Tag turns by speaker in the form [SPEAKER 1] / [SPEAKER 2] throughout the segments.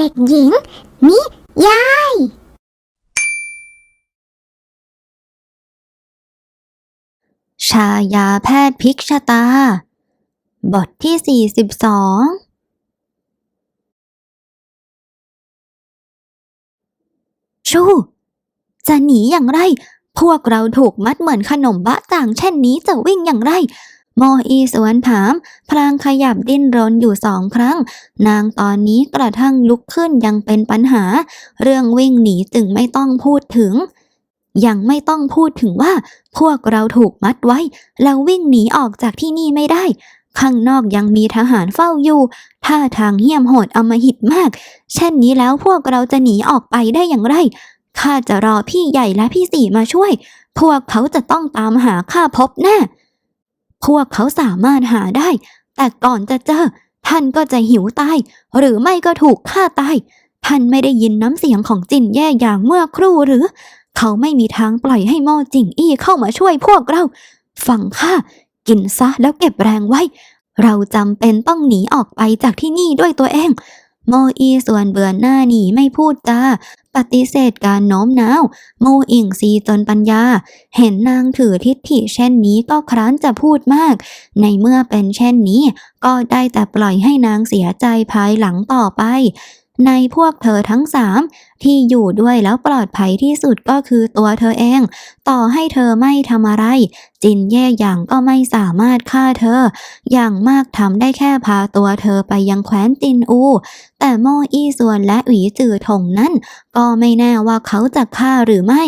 [SPEAKER 1] เด็กหญิง นิยาย
[SPEAKER 2] ชายาแพทย์พิกชตา บทที่ 42 ชู จะหนีอย่างไร พวกเราถูกมัดเหมือนขนมบะจ่างเช่นนี้จะวิ่งอย่างไร โมอีสวนถาม พลางขยับดิ้นรนอยู่สองครั้ง นางตอนนี้กระทั่งลุกขึ้นยังเป็นปัญหา เรื่องวิ่งหนีจึงไม่ต้องพูดถึง ยังไม่ต้องพูดถึงว่า พวกเราถูกมัดไว้ แล้ววิ่งหนีออกจากที่นี่ไม่ได้ ข้างนอกยังมีทหารเฝ้าอยู่ท่าทางเหี้ยมโหดอำมหิตมาก เช่นนี้แล้วพวกเราจะหนีออกไปได้อย่างไรข้าจะรอพี่ใหญ่และพี่สี่มาช่วย พวกเขาจะต้องตามหาข้าพบแน่ พวกเขาสามารถหาได้ แต่ก่อนจะเจอ ท่านก็จะหิวตาย หรือไม่ก็ถูกฆ่าตาย ท่านไม่ได้ยินน้ำเสียงของจินแย่อย่างเมื่อครู่หรือ เขาไม่มีทางปล่อยให้โม่จิงอี้เข้ามาช่วยพวกเรา ฟังข้ากินซะแล้วเก็บแรงไว้ เราจำเป็นต้องหนีออกไปจากที่นี่ด้วยตัวเอง โมอีส่วนเบื่อหน้าหนีไม่พูดจาปฏิเสธการโน้มน้าว โมอิงซีจนปัญญา เห็นนางถือทิฏฐิเช่นนี้ก็ครั้นจะพูดมาก ในเมื่อเป็นเช่นนี้ ก็ได้แต่ปล่อยให้นางเสียใจภายหลังต่อไป ในพวกเธอทั้งสามที่อยู่ด้วยแล้วปลอดภัยที่สุดก็คือตัวเธอเอง ต่อให้เธอไม่ทำอะไรจินแย่อย่างก็ไม่สามารถฆ่าเธอ อย่างมากทำได้แค่พาตัวเธอไปยังแคว้นจินอู แต่โมอี้ส่วนและหวีจือถงนั้น ก็ไม่แน่ว่าเขาจะฆ่าหรือไม่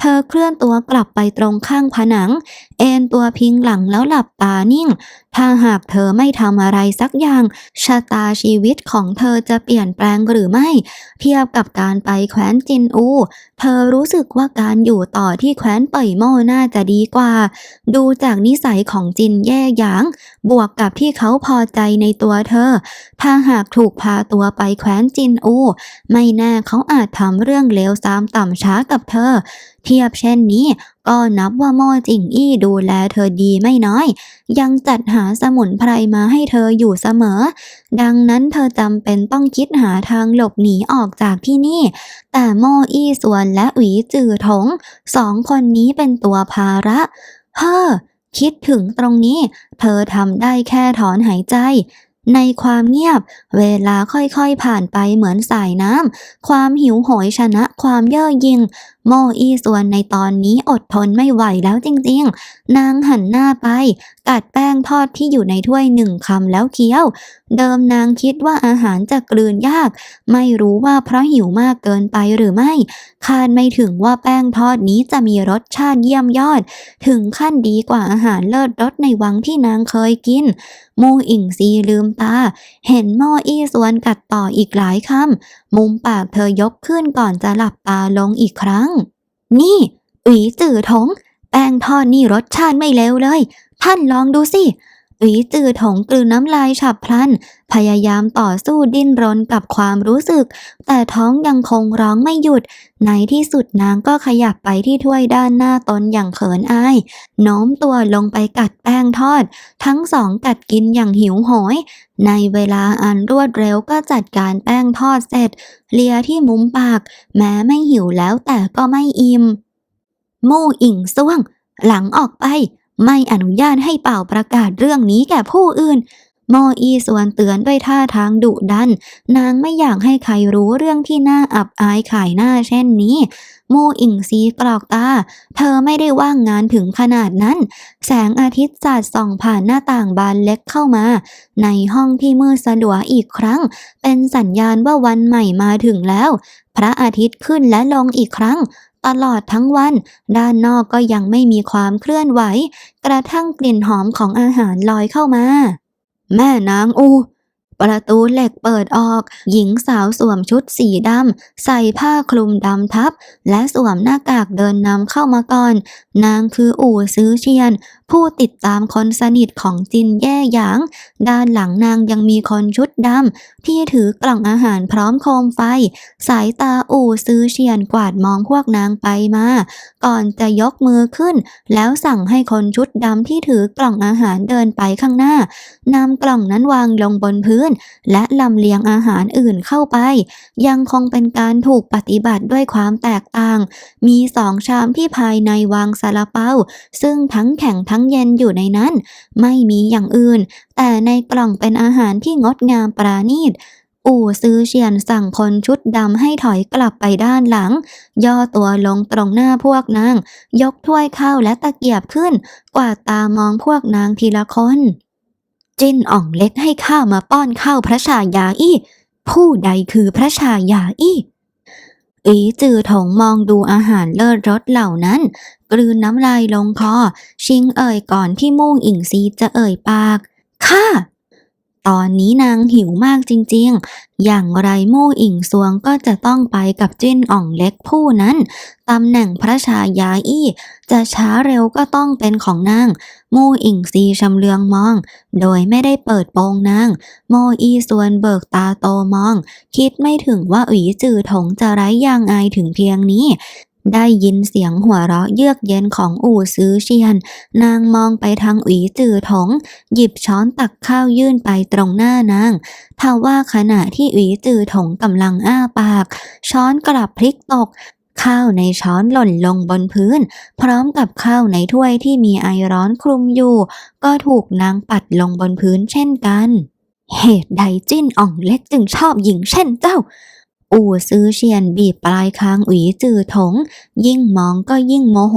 [SPEAKER 2] เธอเคลื่อนตัวกลับไปตรงข้างผนัง เอนตัวพิงหลังแล้วหลับตานิ่ง ถ้าหากเธอไม่ทำอะไรสักอย่าง ชะตาชีวิตของเธอจะเปลี่ยนแปลงหรือไม่ เทียบกับการไปแคว้นจินอู เธอรู้สึกว่าการอยู่ต่อที่แคว้นเป่ยโม่น่าจะดีกว่าดูจากนิสัยของจินแย่หยาง บวกกับที่เขาพอใจในตัวเธอ ถ้าหากถูกพาตัวไปแคว้นจินอู ไม่แน่เขาอาจทำเรื่องเลวซามต่ำช้ากับเธอ เทียบเช่นนี้ก็นับว่าโม่จิงอี้ดูแลเธอดีไม่น้อย ยังจัดหาสมุนไพรมาให้เธออยู่เสมอ ดังนั้นเธอจำเป็นต้องคิดหาทางหลบหนีออกจากที่นี่ แต่โม่อี้ส่วนและหวีจือถงสองคนนี้เป็นตัวภาระ เฮ้อคิดถึงตรงนี้ เธอทำได้แค่ถอนหายใจ ในความเงียบ เวลาค่อยๆผ่านไปเหมือนสายน้ำความหิวโหยชนะความเย่อหยิ่งโมอีส่วนในตอนนี้อดทนไม่ไหวแล้วจริงๆ นางหันหน้าไป กัดแป้งทอดที่อยู่ในถ้วยหนึ่งคำแล้วเคี้ยว เดิมนางคิดว่าอาหารจะกลืนยาก ไม่รู้ว่าเพราะหิวมากเกินไปหรือไม่ คาดไม่ถึงว่าแป้งทอดนี้จะมีรสชาติเยี่ยมยอด ถึงขั้นดีกว่าอาหารเลิศรสในวังที่นางเคยกินมูอิงซีลืมตา เห็นหม้ออี้สวนกัดต่ออีกหลายคำมุมปากเธอยกขึ้นก่อนจะหลับตาลงอีกครั้ง นี่อุ๋ยจื่อถง แป้งทอดนี่รสชาติไม่เลวเลย ท่านลองดูสิ อุ๋ยจื่อถงกลืนน้ำลายฉับพลัน พยายามต่อสู้ดิ้นรนกับความรู้สึก แต่ท้องยังคงร้องไม่หยุด ในที่สุดนางก็ขยับไปที่ถ้วยด้านหน้าตนอย่างเขินอาย โน้มตัวลงไปกัดแป้งทอด ทั้งสองกัดกินอย่างหิวโหย ในเวลาอันรวดเร็วก็จัดการแป้งทอดเสร็จ เลียที่มุมปาก แม้ไม่หิวแล้วแต่ก็ไม่อิ่มมู่อิงซ่วง หลังออกไป ไม่อนุญาตให้เป่าประกาศเรื่องนี้แก่ผู้อื่น โมอีส่วนเตือนด้วยท่าทางดุดัน นางไม่อยากให้ใครรู้เรื่องที่น่าอับอายขายหน้าเช่นนี้ มูอิงซีกรอกตา เธอไม่ได้ว่างงานถึงขนาดนั้น แสงอาทิตย์สาดส่องผ่านหน้าต่างบานเล็กเข้ามา ในห้องที่มืดสลัวอีกครั้ง เป็นสัญญาณว่าวันใหม่มาถึงแล้ว พระอาทิตย์ขึ้นและลงอีกครั้ง ตลอดทั้งวัน ด้านนอกก็ยังไม่มีความเคลื่อนไหว กระทั่งกลิ่นหอมของอาหารลอยเข้ามา แม่นางอู ประตูเหล็กเปิดออก หญิงสาวสวมชุดสีดำ ใส่ผ้าคลุมดำทับ และสวมหน้ากากเดินนำเข้ามาก่อน นางคืออู่ซื้อเชียน ผู้ติดตามคนสนิทของจินแย่หยาง ด้านหลังนางยังมีคนชุดดำ ที่ถือกล่องอาหารพร้อมโคมไฟ สายตาอู่ซื้อเชียนกวาดมองพวกนางไปมา ก่อนจะยกมือขึ้น แล้วสั่งให้คนชุดดำที่ถือกล่องอาหารเดินไปข้างหน้านำกล่องนั้นวางลงบนพื้นและลำเลียงอาหารอื่นเข้าไป ยังคงเป็นการถูกปฏิบัติด้วยความแตกต่าง มีสองชามที่ภายในวางซาลาเปาซึ่งทั้งแข็งทั้งเย็นอยู่ในนั้น ไม่มีอย่างอื่น แต่ในกล่องเป็นอาหารที่งดงามปราณีตอู่ซื้อเฉียนสั่งคนชุดดำให้ถอยกลับไปด้านหลัง ย่อตัวลงตรงหน้าพวกนาง ยกถ้วยข้าวและตะเกียบขึ้น กวาดตามองพวกนางทีละคน จิ้นอ่องเล็กให้ข้ามาป้อนข้าวพระชายาอี้ ผู้ใดคือพระชายาอี้อีจือถงมองดูอาหารเลิศรสเหล่านั้น กลืนน้ำลายลงคอ ชิงเอ่ยก่อนที่มุ่งอิงซีจะเอ่ยปาก ข้า ตอนนี้นางหิวมากจริงๆ อย่างไรมู่อิงซวงก็จะต้องไปกับจิ้นอ่องเล็กผู้นั้น ตำแหน่งพระชายาอี้ จะช้าเร็วก็ต้องเป็นของนาง มู่อิงซีชำเลืองมอง โดยไม่ได้เปิดโปงนาง โมอีส่วนเบิกตาโตมอง คิดไม่ถึงว่าอุ๋ยจือถงจะไร้ยางอายถึงเพียงนี้ ได้ยินเสียงหัวเราะเยือกเย็นของอู่ซื้อเชียน นางมองไปทางอุ๋ยจือถง หยิบช้อนตักข้าวยื่นไปตรงหน้านางทว่าขณะที่อุ๋ยจือถงกำลังอ้าปาก ช้อนกลับพลิกตก ข้าวในช้อนหล่นลงบนพื้น พร้อมกับข้าวในถ้วยที่มีไอร้อนคลุมอยู่ ก็ถูกนางปัดลงบนพื้นเช่นกัน เหตุใดจิ้นอ่องเล็กจึงชอบหญิงเช่นเจ้า อู่ซื้อเชียนบีบปลายคางอุ๋ยจือถง ยิ่งมองก็ยิ่งโมโห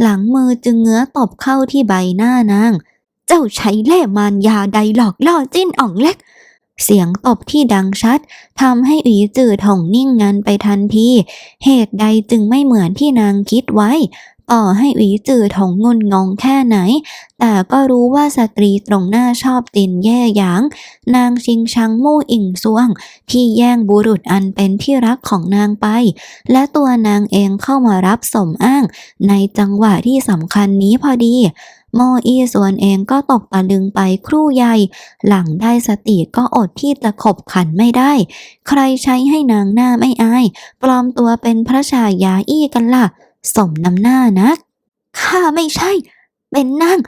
[SPEAKER 2] หลังมือจึงเงื้อตบเข้าที่ใบหน้านาง เจ้าใช้เล่มานยาใดหลอกล่อจิ้นอ่องเล็ก เสียงตบที่ดังชัดทำให้อุ๋ยจือถงนิ่งงันไปทันที เหตุใดจึงไม่เหมือนที่นางคิดไว้ ต่อให้อุ๋ยจือถงงุนงงแค่ไหน แต่ก็รู้ว่าสตรีตรงหน้าชอบตินแย่หยาง นางชิงชังมู่อิงซวง ที่แย่งบุรุษอันเป็นที่รักของนางไป และตัวนางเองเข้ามารับสมอ้าง ในจังหวะที่สำคัญนี้พอดีโมอีส่วนเองก็ตกตะลึงไปครู่ใหญ่ หลังได้สติก็อดที่จะขบขันไม่ได้ ใครใช้ให้นางหน้าไม่อาย ปลอมตัวเป็นพระชายาอี้กันล่ะ สมน้ำหน้านะข้าไม่ใช่ เป็นนาง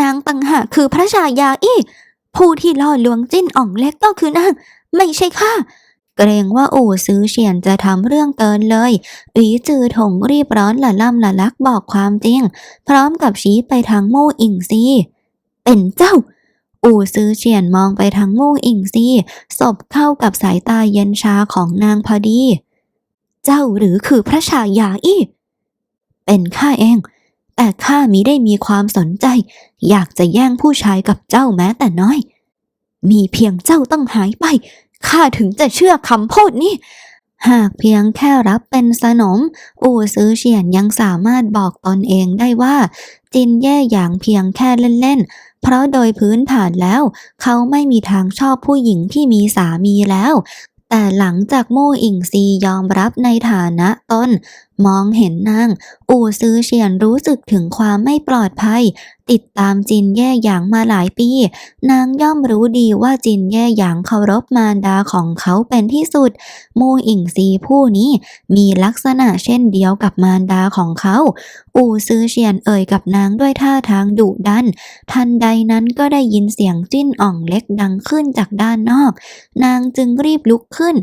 [SPEAKER 2] นางต่างหากคือพระชายาอี้ ผู้ที่ล่อลวงจิ้นอ่องเล็กก็คือนาง ไม่ใช่ข้า เกรงว่าอู่ซื้อเฉียนจะทำเรื่องเกินเลยอีจือถงรีบร้อนละล่ำละลักบอกความจริง พร้อมกับชี้ไปทางมู่อิงซีเป็นเจ้า อู่ซื้อเฉียนมองไปทางมู่อิงซีสบเข้ากับสายตาเย็นชาของนางพอดี เจ้าหรือคือพระชายาอี้ เป็นข้าเอง แต่ข้ามิได้มีความสนใจ อยากจะแย่งผู้ชายกับเจ้าแม้แต่น้อย มีเพียงเจ้าต้องหายไปข้าถึงจะเชื่อคำพูดนี้ หากเพียงแค่รับเป็นสนม อู่ซื้อเฉียนยังสามารถบอกตนเองได้ว่า จินแย่อย่างเพียงแค่เล่นๆ เพราะโดยพื้นฐานแล้ว เขาไม่มีทางชอบผู้หญิงที่มีสามีแล้ว แต่หลังจากมู่อิงซียอมรับในฐานะตนมองเห็นนาง อู่ซื้อเฉียนรู้สึกถึงความไม่ปลอดภัย ติดตามจินแย่หยางมาหลายปี นางย่อมรู้ดีว่าจินแย่หยางเคารพมารดาของเขาเป็นที่สุด มูอิงซีผู้นี้มีลักษณะเช่นเดียวกับมารดาของเขา อู่ซื้อเฉียนเอ่ยกับนางด้วยท่าทางดุดัน ทันใดนั้นก็ได้ยินเสียงจิ้นอ่องเล็กดังขึ้นจากด้านนอก นางจึงรีบลุกขึ้น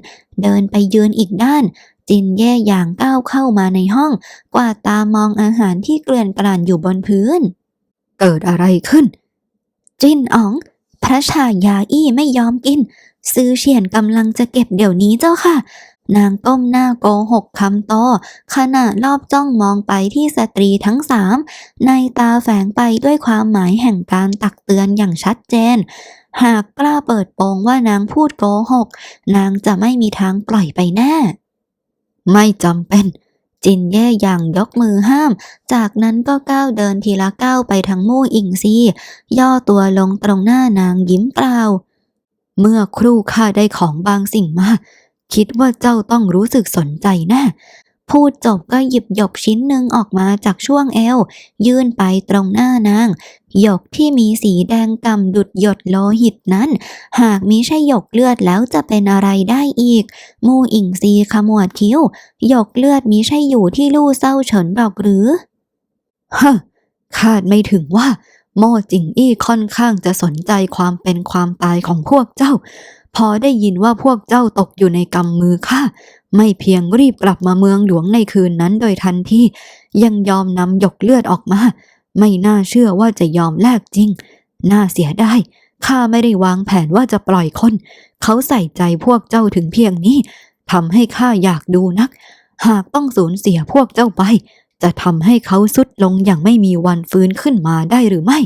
[SPEAKER 2] เดินไปยืนอีกด้าน จินแย่อย่างก้าวเข้ามาในห้อง กวาดตามองอาหารที่เกลื่อนกลั่นอยู่บนพื้น เกิดอะไรขึ้น จินอ๋อง พระชายาอี้ไม่ยอมกิน ซื้อเฉียนกำลังจะเก็บเดี๋ยวนี้เจ้าค่ะ นางก้มหน้าโกหกคำโตขณะรอบจ้องมองไปที่สตรีทั้งสามในตาแฝงไปด้วยความหมายแห่งการตักเตือนอย่างชัดเจนหากกล้าเปิดโปงว่านางพูดโกหก นางจะไม่มีทางปล่อยไปแน่ ไม่จำเป็น จินแย่อย่างยกมือห้าม จากนั้นก็ก้าวเดินทีละก้าวไปทางมู่อิงซีย่อตัวลงตรงหน้านางยิ้มกล่าว เมื่อครู่ข้าได้ของบางสิ่งมา คิดว่าเจ้าต้องรู้สึกสนใจแน่ พูดจบก็หยิบหยกชิ้นหนึ่งออกมาจากช่วงเอว ยื่นไปตรงหน้านาง หยกที่มีสีแดงกำดุดหยดโลหิตนั้น หากมิใช่หยกเลือดแล้วจะเป็นอะไรได้อีก มูอิงซีขมวดคิ้ว หยกเลือดมิใช่อยู่ที่ลู่เศร้าเฉินหรอกหรือฮะคาดไม่ถึงว่าโม่จิงอี้ค่อนข้างจะสนใจความเป็นความตายของพวกเจ้า พอได้ยินว่าพวกเจ้าตกอยู่ในกำมือข้า ไม่เพียงรีบกลับมาเมืองหลวงในคืนนั้นโดยทันทียังยอมนำหยกเลือดออกมา ไม่น่าเชื่อว่าจะยอมแลกจริง น่าเสียดายข้าไม่ได้วางแผนว่าจะปล่อยคน เขาใส่ใจพวกเจ้าถึงเพียงนี้ทำให้ข้าอยากดูนัก หากต้องสูญเสียพวกเจ้าไป จะทำให้เขาสุดลงอย่างไม่มีวันฟื้นขึ้นมาได้หรือไม่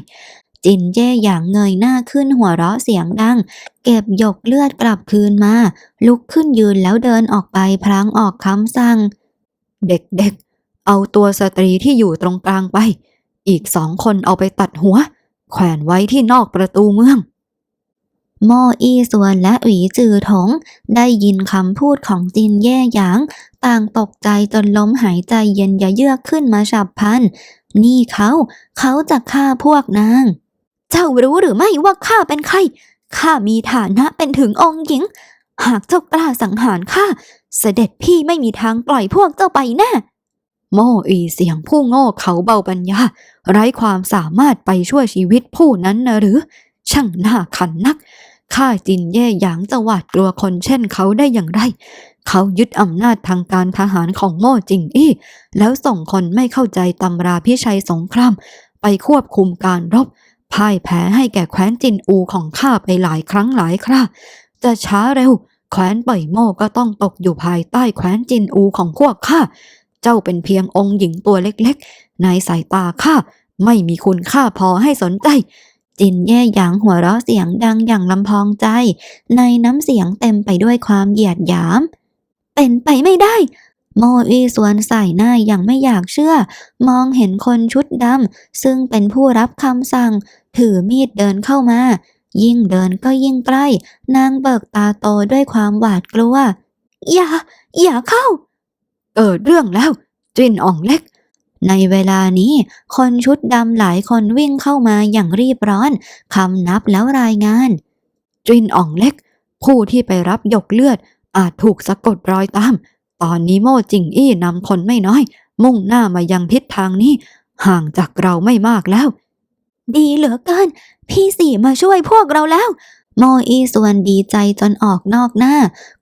[SPEAKER 2] จินแย่อย่างเงยหน้าขึ้นหัวเราะเสียงดัง เก็บหยกเลือดกลับคืนมา ลุกขึ้นยืนแล้วเดินออกไปพลางออกคำสั่ง เด็กๆ เอาตัวสตรีที่อยู่ตรงกลางไป อีกสองคนเอาไปตัดหัว แขวนไว้ที่นอกประตูเมืองโมอีส่วนและหวีจือถง ได้ยินคำพูดของจินแย่หยาง ต่างตกใจจนล้มหายใจเย็นยะเยือกขึ้นมาฉับพลัน นี่เขา เขาจะฆ่าพวกนาง เจ้ารู้หรือไม่ว่าข้าเป็นใคร ข้ามีฐานะเป็นถึงองค์หญิง หากเจ้ากล้าสังหารข้าเสด็จพี่ไม่มีทางปล่อยพวกเจ้าไปแน่โมอีเสียงผู้โง่เขาเบาปัญญา ไร้ความสามารถไปช่วยชีวิตผู้นั้นนะหรือ ช่างหน่าขันนักข้าจินแย่หยางจะหวาดกลัวคนเช่นเขาได้อย่างไร เขายึดอำนาจทางการทหารของโม่จิงอี้ แล้วส่งคนไม่เข้าใจตำราพิชัยสงคราม ไปควบคุมการรบ พ่ายแพ้ให้แก่แคว้นจินอูของข้าไปหลายครั้งหลายคราจะช้าเร็ว แคว้นป่อยโม่ก็ต้องตกอยู่ภายใต้แคว้นจินอูของพวกข้า เจ้าเป็นเพียงองค์หญิงตัวเล็กๆ ในสายตาข้าไม่มีคุณค่าพอให้สนใจ จินแย่หยางหัวเราะเสียงดังอย่างลำพองใจ ในน้ำเสียงเต็มไปด้วยความเหยียดหยาม เป็นไปไม่ได้โมอีสวนใส่หน้าอย่างไม่อยากเชื่อ มองเห็นคนชุดดำซึ่งเป็นผู้รับคำสั่ง ถือมีดเดินเข้ามา ยิ่งเดินก็ยิ่งใกล้ นางเบิกตาโตด้วยความหวาดกลัว อย่า อย่าเข้า เกิดเรื่องแล้ว จินอ่องเล็ก ในเวลานี้ คนชุดดำหลายคนวิ่งเข้ามาอย่างรีบร้อนคำนับแล้วรายงาน จินอ่องเล็ก ผู้ที่ไปรับหยกเลือด อาจถูกสะกดรอยตาม ตอนนี้โม่จิงอี้นำคนไม่น้อย มุ่งหน้ามายังทิศทางนี้ ห่างจากเราไม่มากแล้ว ดีเหลือเกิน พี่สี่มาช่วยพวกเราแล้ว โมอีส่วนดีใจจนออกนอกหน้า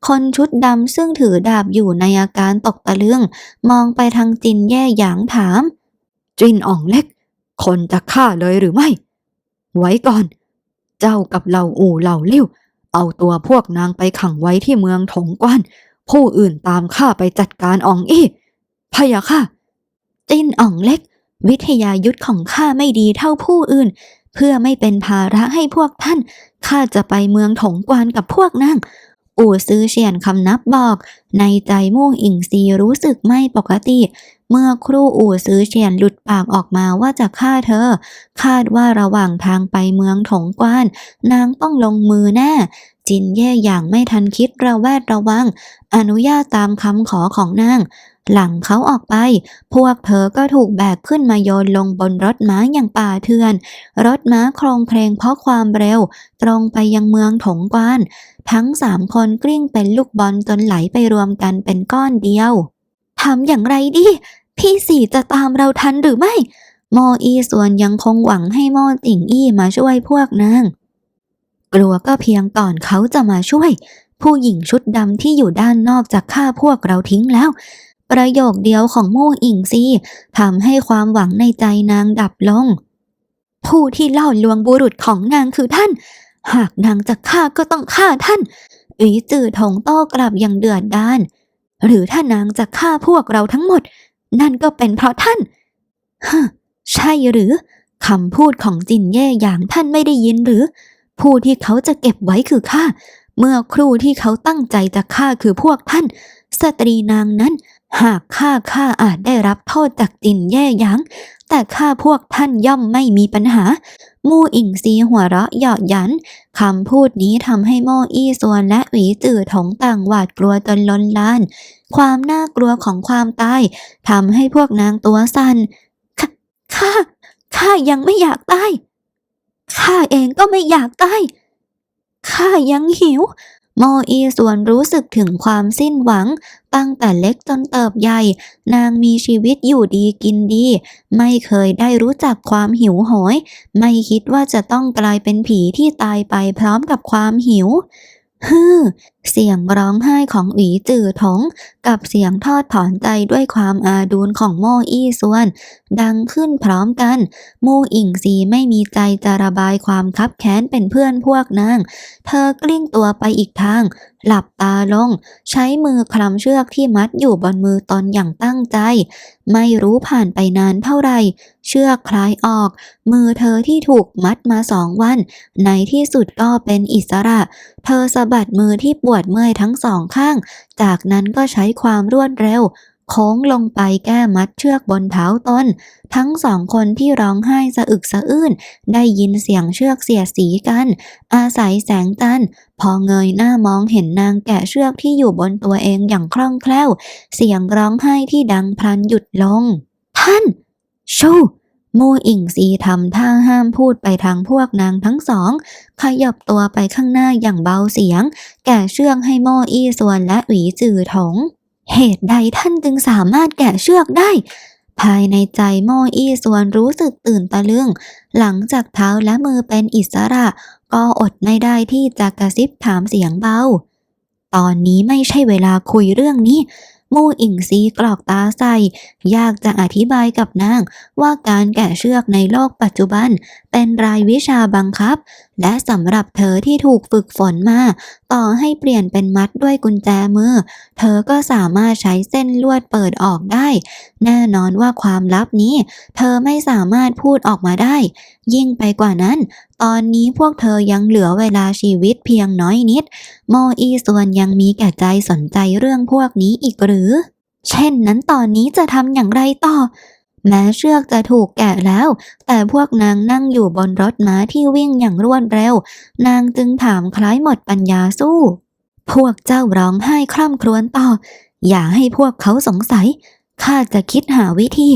[SPEAKER 2] คนชุดดำซึ่งถือดาบอยู่ในอาการตกตะลึง มองไปทางจินแย่หยางถาม จินอ่องเล็ก คนจะฆ่าเลยหรือไม่ ไว้ก่อน เจ้ากับเหล่าอู่เหล่าลิ่วเอาตัวพวกนางไปขังไว้ที่เมืองถงกวนผู้อื่นตามข้าไปจัดการอ่องอี้พะยะค่ะ จินอ่องเล็ก วิทยายุทธของข้าไม่ดีเท่าผู้อื่น เพื่อไม่เป็นภาระให้พวกท่านข้าจะไปเมืองถงกวานกับพวกนางอู่ซื้อเฉียนคำนับบอก ในใจมู่อิงซีรู้สึกไม่ปกติ เมื่อครู่อู่ซื้อเฉียนหลุดปากออกมาว่าจะฆ่าเธอ คาดว่าระหว่างทางไปเมืองถงกวาน นางต้องลงมือแน่จินแย่อย่างไม่ทันคิดระแวดระวัง อนุญาตตามคำขอของนาง หลังเขาออกไป พวกเธอก็ถูกแบกขึ้นมาโยนลงบนรถม้าอย่างป่าเถื่อน รถม้าโครงเพลงเพราะความเร็ว ตรงไปยังเมืองถงกวาน ทั้งสามคนกลิ้งเป็นลูกบอลจนไหลไปรวมกันเป็นก้อนเดียวทำอย่างไรดี พี่สี่จะตามเราทันหรือไม่ โมอีส่วนยังคงหวังให้โมติ่งอี้มาช่วยพวกนางกลัวก็เพียงก่อนเขาจะมาช่วย ผู้หญิงชุดดำที่อยู่ด้านนอกจากฆ่าพวกเราทิ้งแล้ว ประโยคเดียวของมู่อิงซีทำให้ความหวังในใจนางดับลง ผู้ที่ล่อลวงบุรุษของนางคือท่าน หากนางจะฆ่าก็ต้องฆ่าท่านอีจือถงโต้กลับอย่างเดือดดาลหรือถ้านางจะฆ่าพวกเราทั้งหมด นั่นก็เป็นเพราะท่านฮะใช่หรือคำพูดของจินแย่อย่างท่านไม่ได้ยินหรือ ผู้ที่เขาจะเก็บไว้คือข้าเมื่อครู่ที่เขาตั้งใจจะฆ่าคือพวกท่าน สตรีนางนั้น หากฆ่าข้าอาจได้รับโทษจากจินแย่ยางแต่ข้าพวกท่านย่อมไม่มีปัญหา มู่อิงซีหัวเราะเยาะยันคำพูดนี้ทำให้โม่อี้ส่วนและหวีจื่อถงต่างหวาดกลัวจนล้นลาน ความน่ากลัวของความตายทำให้พวกนางตัวสั่นข้าข้ายังไม่อยากตายข้าเองก็ไม่อยากตายข้ายังหิว โมอีส่วนรู้สึกถึงความสิ้นหวัง ตั้งแต่เล็กจนเติบใหญ่ นางมีชีวิตอยู่ดีกินดี ไม่เคยได้รู้จักความหิวโหย ไม่คิดว่าจะต้องกลายเป็นผีที่ตายไปพร้อมกับความหิว ฮือเสียงร้องไห้ของหวีจื่อถง กับเสียงทอดถอนใจด้วยความอาดูนของโมอี้ซวน ดังขึ้นพร้อมกัน มู่อิงซีไม่มีใจจะระบายความคับแค้นเป็นเพื่อนพวกนาง เธอกลิ้งตัวไปอีกทาง หลับตาลง ใช้มือคลำเชือกที่มัดอยู่บนมือตนอย่างตั้งใจ ไม่รู้ผ่านไปนานเท่าไหร่ เชือกคลายออก มือเธอที่ถูกมัดมาสองวัน ในที่สุดก็เป็นอิสระ เธอสะบัดมือที่ปวดเมื่อยทั้งสองข้าง จากนั้นก็ใช้ความรวดเร็ว โค้งลงไปแก้มัดเชือกบนเท้าตนทั้งสองคนที่ร้องไห้สะอึกสะอื้น ได้ยินเสียงเชือกเสียดสีกัน อาศัยแสงจันทร์พอเงยหน้ามองเห็นนางแกะเชือกที่อยู่บนตัวเองอย่างคล่องแคล่ว เสียงร้องไห้ที่ดังพลันหยุดลง ท่านชูมูอิงซีทำท่าห้ามพูดไปทางพวกนางทั้งสอง ขยับตัวไปข้างหน้าอย่างเบาเสียง แก่เชือกให้โมอี้ส่วนและหวีจือถง เหตุใดท่านจึงสามารถแกะเชือกได้ ภายในใจโมอี้ส่วนรู้สึกตื่นตะลึง หลังจากเท้าและมือเป็นอิสระ ก็อดไม่ได้ที่จะกระซิบถามเสียงเบา ตอนนี้ไม่ใช่เวลาคุยเรื่องนี้มู่อิงซีกรอกตาใส่ ยากจะอธิบายกับนางว่าการแกะเชือกในโลกปัจจุบันเป็นรายวิชาบังคับ และสำหรับเธอที่ถูกฝึกฝนมา ต่อให้เปลี่ยนเป็นมัดด้วยกุญแจมือ เธอก็สามารถใช้เส้นลวดเปิดออกได้ แน่นอนว่าความลับนี้ เธอไม่สามารถพูดออกมาได้ ยิ่งไปกว่านั้น ตอนนี้พวกเธอยังเหลือเวลาชีวิตเพียงน้อยนิด โมอีส่วนยังมีแก่ใจสนใจเรื่องพวกนี้อีกหรือ เช่นนั้นตอนนี้จะทำอย่างไรต่อ แม้เชือกจะถูกแกะแล้ว แต่พวกนางนั่งอยู่บนรถม้าที่วิ่งอย่างรวดเร็ว นางจึงถามคล้ายหมดปัญญาสู้ พวกเจ้าร้องไห้คร่ำครวญต่อ อย่าให้พวกเขาสงสัย ข้าจะคิดหาวิธี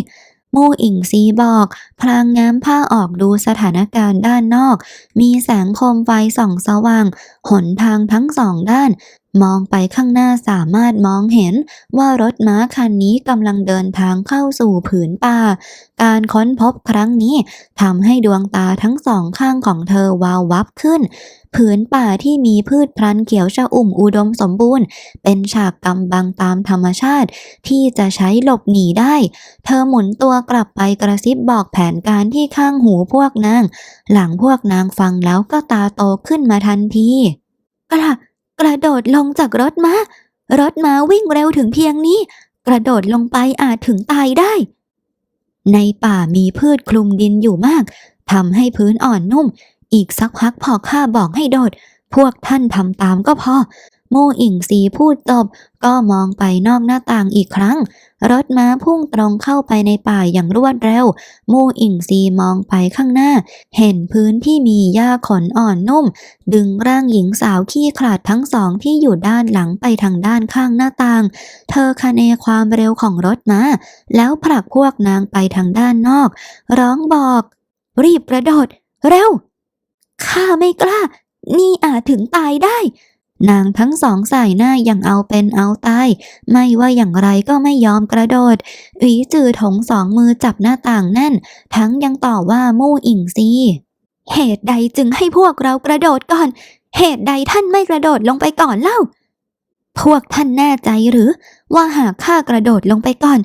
[SPEAKER 2] มู่อิงซีบอก พลางง้มผ้าออกดูสถานการณ์ด้านนอก มีแสงโคมไฟส่องสว่าง หนทางทั้งสองด้าน มองไปข้างหน้าสามารถมองเห็นว่ารถม้าคันนี้กำลังเดินทางเข้าสู่ผืนป่า การค้นพบครั้งนี้ทำให้ดวงตาทั้งสองข้างของเธอวาววับขึ้น ผืนป่าที่มีพืชพลันเขียวชอุ่มอุดมสมบูรณ์ เป็นฉากกำบังตามธรรมชาติ ที่จะใช้หลบหนีได้ เธอหมุนตัวกลับไปกระซิบบอกแผนการที่ข้างหูพวกนาง หลังพวกนางฟังแล้วก็ตาโตขึ้นมาทันทีกระ กระโดดลงจากรถม้ารถม้าวิ่งเร็วถึงเพียงนี้ กระโดดลงไปอาจถึงตายได้ ในป่ามีพืชคลุมดินอยู่มากทำให้พื้นอ่อนนุ่ม อีกสักพักพอข้าบอกให้โดด พวกท่านทำตามก็พอ โมอิงสีพูดจบก็มองไปนอกหน้าต่างอีกครั้ง รถม้าพุ่งตรงเข้าไปในป่าอย่างรวดเร็ว โมอิงซีมองไปข้างหน้า เห็นพื้นที่มีหญ้าขนอ่อนนุ่ม ดึงร่างหญิงสาวขี้ขลาดทั้งสองที่อยู่ด้านหลังไปทางด้านข้างหน้าต่าง เธอคะเนความเร็วของรถม้า แล้วผลักพวกนางไปทางด้านนอก ร้องบอก รีบกระโดด เร็วข้าไม่กล้า นี่อาจถึงตายได้ นางทั้งสองใส่หน้าอย่างเอาเป็นเอาตาย ไม่ว่าอย่างไรก็ไม่ยอมกระโดดหวีจือถงสองมือจับหน้าต่างแน่น ทั้งยังต่อว่ามู่อิงซีเหตุใดจึงให้พวกเรากระโดดก่อน เหตุใดท่านไม่กระโดดลงไปก่อนเล่า พวกท่านแน่ใจหรือ ว่าหากข้ากระโดดลงไปก่อน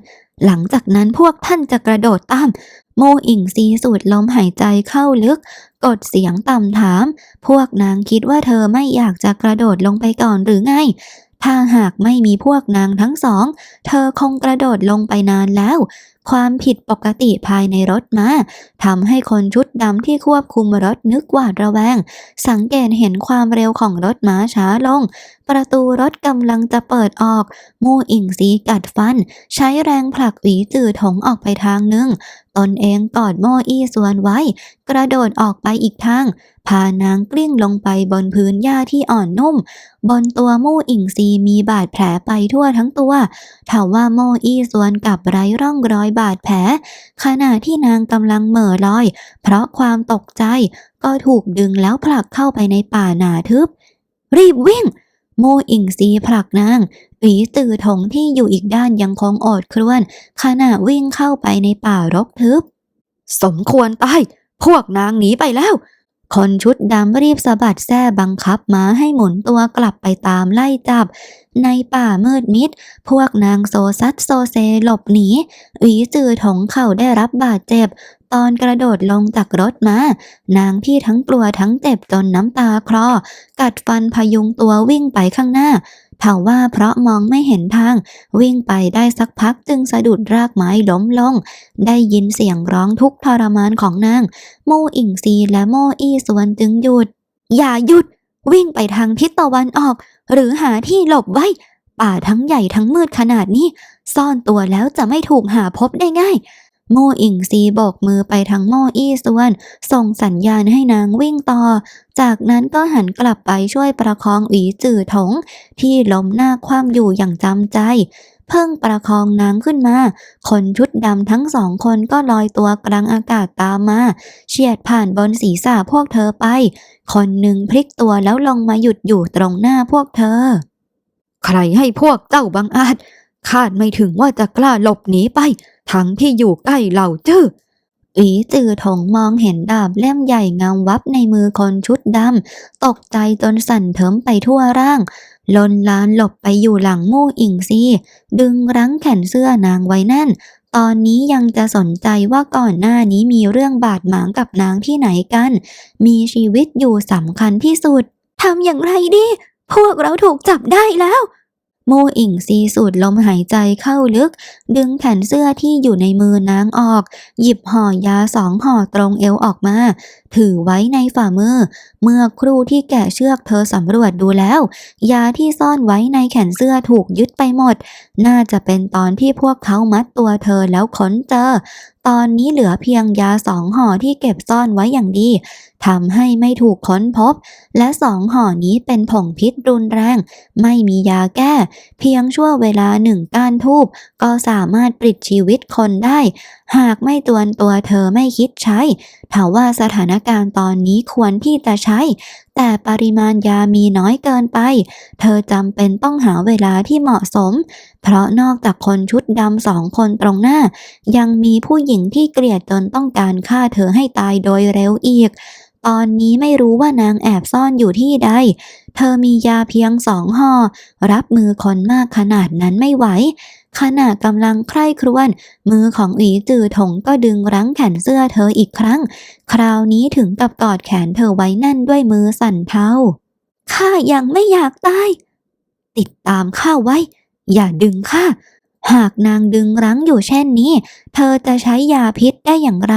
[SPEAKER 2] หลังจากนั้นพวกท่านจะกระโดดตาม โมอิงซีสูดลมหายใจเข้าลึก กดเสียงต่ำถาม พวกนางคิดว่าเธอไม่อยากจะกระโดดลงไปก่อนหรือไง ถ้าหากไม่มีพวกนางทั้งสอง เธอคงกระโดดลงไปนานแล้วความผิดปกติภายในรถม้าทำให้คนชุดดำที่ควบคุมรถนึกหวาดระแวง สังเกตเห็นความเร็วของรถม้าช้าลง ประตูรถกำลังจะเปิดออก มู่อิงสีกัดฟัน ใช้แรงผลักหวีจือถงออกไปทางหนึ่ง ตนเองกอดโมอี้ส่วนไว้ กระโดดออกไปอีกทางพานางกลิ้งลงไปบนพื้นหญ้าที่อ่อนนุ่ม บนตัวมู่อิงซีมีบาดแผลไปทั่วทั้งตัวถาว่าโมอี้ส่วนกลับไร้ร่องรอยบาดแผล ขณะที่นางกำลังเหม่อลอย เพราะความตกใจก็ถูกดึงแล้วผลักเข้าไปในป่าหนาทึบ รีบวิ่ง โมอิงซีผลักนางหวีตื่อถงที่อยู่อีกด้านยังคงอดครวญขณะวิ่งเข้าไปในป่ารกทึบ สมควรตายพวกนางหนีไปแล้ว คนชุดดำรีบสะบัดแส้บังคับม้าให้หมุนตัวกลับไปตามไล่จับ ในป่ามืดมิด พวกนางโซซัดโซเซหลบหนีหวีจือถงเข่าได้รับบาดเจ็บ ตอนกระโดดลงจากรถมา นางพี่ทั้งกลัวทั้งเจ็บจนน้ำตาคลอ กัดฟันพยุงตัววิ่งไปข้างหน้า เท่าว่าเพราะมองไม่เห็นทาง วิ่งไปได้สักพักจึงสะดุดรากไม้ล้มลง ได้ยินเสียงร้องทุกทรมานของนาง โมอิงซีและโมอี้สวนจึงหยุด อย่าหยุด วิ่งไปทางทิศตะวันออก หรือหาที่หลบไว้ ป่าทั้งใหญ่ทั้งมืดขนาดนี้ ซ่อนตัวแล้วจะไม่ถูกหาพบได้ง่าย โมอิงซีโบกมือไปทางโมอี้สวน ส่งสัญญาณให้นางวิ่งต่อ จากนั้นก็หันกลับไปช่วยประคองหวีจื่อถง ที่ล้มหน้าคว่ำอยู่อย่างจำใจ เพิ่งประคองนางขึ้นมา คนชุดดำทั้งสองคนก็ลอยตัวกลางอากาศตามมา เฉียดผ่านบนศีรษะพวกเธอไป คนหนึ่งพลิกตัวแล้วลงมาหยุดอยู่ตรงหน้าพวกเธอ ใครให้พวกเจ้าบังอาจคาดไม่ถึงว่าจะกล้าหลบหนีไป ทั้งที่อยู่ใกล้เหล่าจื้ออีจือถงมองเห็นดาบเล่มใหญ่เงาวับในมือคนชุดดำตกใจจนสั่นเทิมไปทั่วร่าง ลนลานหลบไปอยู่หลังมู่อิงซีดึงรั้งแขนเสื้อนางไว้แน่น ตอนนี้ยังจะสนใจว่าก่อนหน้านี้มีเรื่องบาดหมางกับนางที่ไหนกัน มีชีวิตอยู่สำคัญที่สุดทำอย่างไรดี พวกเราถูกจับได้แล้ว โมอิงซีสูดลมหายใจเข้าลึก ดึงแผ่นเสื้อที่อยู่ในมือนางออก หยิบห่อยาสองห่อตรงเอวออกมา ถือไว้ในฝ่ามือ เมื่อครูที่แกะเชือกเธอสำรวจดูแล้ว ยาที่ซ่อนไว้ในแขนเสื้อถูกยึดไปหมด น่าจะเป็นตอนที่พวกเขามัดตัวเธอแล้วค้นเจอตอนนี้เหลือเพียงยาสองห่อที่เก็บซ่อนไว้อย่างดีทำให้ไม่ถูกค้นพบ และสองห่อนี้เป็นผงพิษรุนแรง ไม่มียาแก้ เพียงชั่วเวลาหนึ่งก้านทูบก็สามารถปลิดชีวิตคนได้ หากไม่ตวนตัวเธอไม่คิดใช้ถาว่าสถานการณ์ตอนนี้ควรที่จะใช้ แต่ปริมาณยามีน้อยเกินไป เธอจำเป็นต้องหาเวลาที่เหมาะสม เพราะนอกจากคนชุดดำสองคนตรงหน้า ยังมีผู้หญิงที่เกลียดจนต้องการฆ่าเธอให้ตายโดยเร็วอีก ตอนนี้ไม่รู้ว่านางแอบซ่อนอยู่ที่ใด เธอมียาเพียงสองห่อรับมือคนมากขนาดนั้นไม่ไหว ขณะกำลังใคร่ครวญมือของอีจือถงก็ดึงรั้งแขนเสื้อเธออีกครั้ง คราวนี้ถึงกับกอดแขนเธอไว้แน่นด้วยมือสั่นเทาข้ายังไม่อยากตาย ติดตามข้าไว้ อย่าดึงข้าหากนางดึงรั้งอยู่เช่นนี้ เธอจะใช้ยาพิษได้อย่างไร